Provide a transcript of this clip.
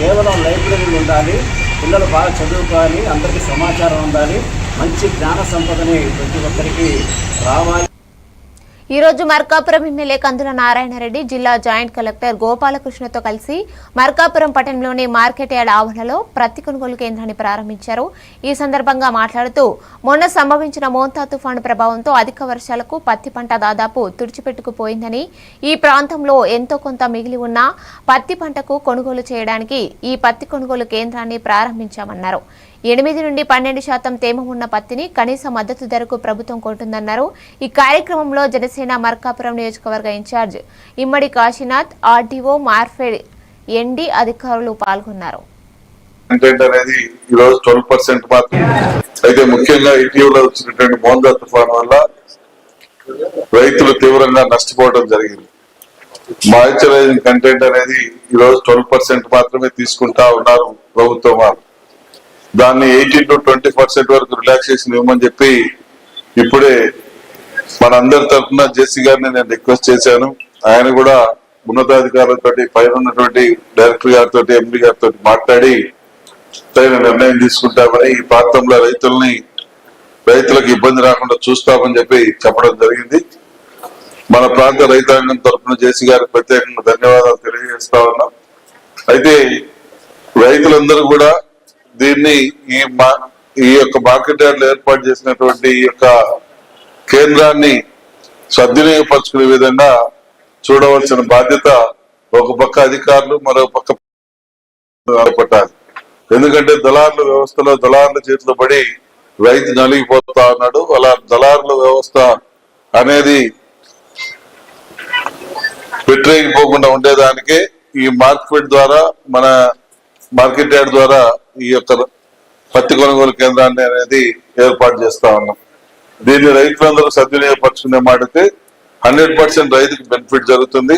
కేవలం లైబ్రరీలు ఉండాలి పిల్లలు బాగా చదువుకోవాలి అందరికీ సమాచారం ఉండాలి మంచి జ్ఞాన సంపదని ప్రతి ఒక్కరికి రావాలి. ఈ రోజు మార్కాపురం ఎమ్మెల్యే కందుల నారాయణరెడ్డి జిల్లా జాయింట్ కలెక్టర్ గోపాలకృష్ణతో కలిసి మార్కాపురం పట్టణంలోని మార్కెట్ యార్డ్ ఆవరణలో ప్రతి కొనుగోలు కేంద్రాన్ని ప్రారంభించారు. ఈ సందర్భంగా మాట్లాడుతూ మొన్న సంభవించిన మోంతా తుఫాను ప్రభావంతో అధిక వర్షాలకు పత్తి పంట దాదాపు తుడిచిపెట్టుకుపోయిందని ఈ ప్రాంతంలో ఎంతో కొంత మిగిలి ఉన్న పత్తి పంటకు కొనుగోలు చేయడానికి ఈ పత్తి కొనుగోలు కేంద్రాన్ని ప్రారంభించామన్నారు. ఎనిమిది నుండి పన్నెండు శాతం తేమ ఉన్న పత్తిని కనీస మద్దతు ధరకు ప్రభుత్వం కొంటుందన్నారు. ఈ కార్యక్రమంలో జనసేన మార్కాపురం నియోజకవర్గ in charge Immadi Kasinath RDO Marfed MD అధికారులు పాల్గొన్నారు. కంటెంట్ అనేది ఈ రోజు ట్వెల్వ్ పర్సెంట్ మాత్రమే. అయితే ముఖ్యంగా ఇటీవల వచ్చినటువంటి మోందా తుఫాన్ వల్ల రైతులు తీవ్రంగా నష్టపోవడం జరిగింది. మాయిశ్చరైజింగ్ కంటెంట్ అనేది ఈ రోజు ట్వెల్వ్ పర్సెంట్ మాత్రమే తీసుకుంటా ఉన్నారు ప్రభుత్వం వాళ్ళు దాన్ని ఎయిటీన్ టు ట్వంటీ పర్సెంట్ వరకు రిలాక్సేషన్ ఇవ్వమని చెప్పి ఇప్పుడే మన అందరి తరఫున జేసీ గారిని నేను రిక్వెస్ట్ చేశాను. ఆయన కూడా ఉన్నతాధికారులతో పైన ఉన్నటువంటి డైరెక్టర్ గారితో ఎంపీ గారితో మాట్లాడి తగిన నిర్ణయం తీసుకుంటామని ఈ ప్రాంతంలో రైతుల్ని రైతులకు ఇబ్బంది రాకుండా చూస్తామని చెప్పి చెప్పడం జరిగింది. మన ప్రాంత రైతాంగం తరఫున జేసీ గారికి ప్రత్యేకంగా ధన్యవాదాలు తెలియజేస్తా ఉన్నాం. అయితే రైతులందరూ కూడా దీన్ని ఈ మా ఈ యొక్క మార్కెట్ ఏర్పాటు చేసినటువంటి ఈ యొక్క కేంద్రాన్ని సద్వినియోగపరచుకునే విధంగా చూడవలసిన బాధ్యత ఒక పక్క అధికారులు మరో పక్క పట్టాలి ఎందుకంటే దళారుల వ్యవస్థలో దళారుల చేతిలో పడి రైతు నలిగిపోతా ఉన్నాడు. అలా దళారుల వ్యవస్థ అనేది పెట్టరేగిపోకుండా ఉండేదానికే ఈ మార్కెట్ ద్వారా మన మార్కెట్ యార్డ్ ద్వారా ఈ యొక్క పత్తి కొనుగోలు కేంద్రాన్ని అనేది ఏర్పాటు చేస్తా ఉన్నాం. దీన్ని రైతులందరూ సద్వినియోగపరచుకునే మాటైతే హండ్రెడ్ పర్సెంట్ రైతుకి బెనిఫిట్ జరుగుతుంది.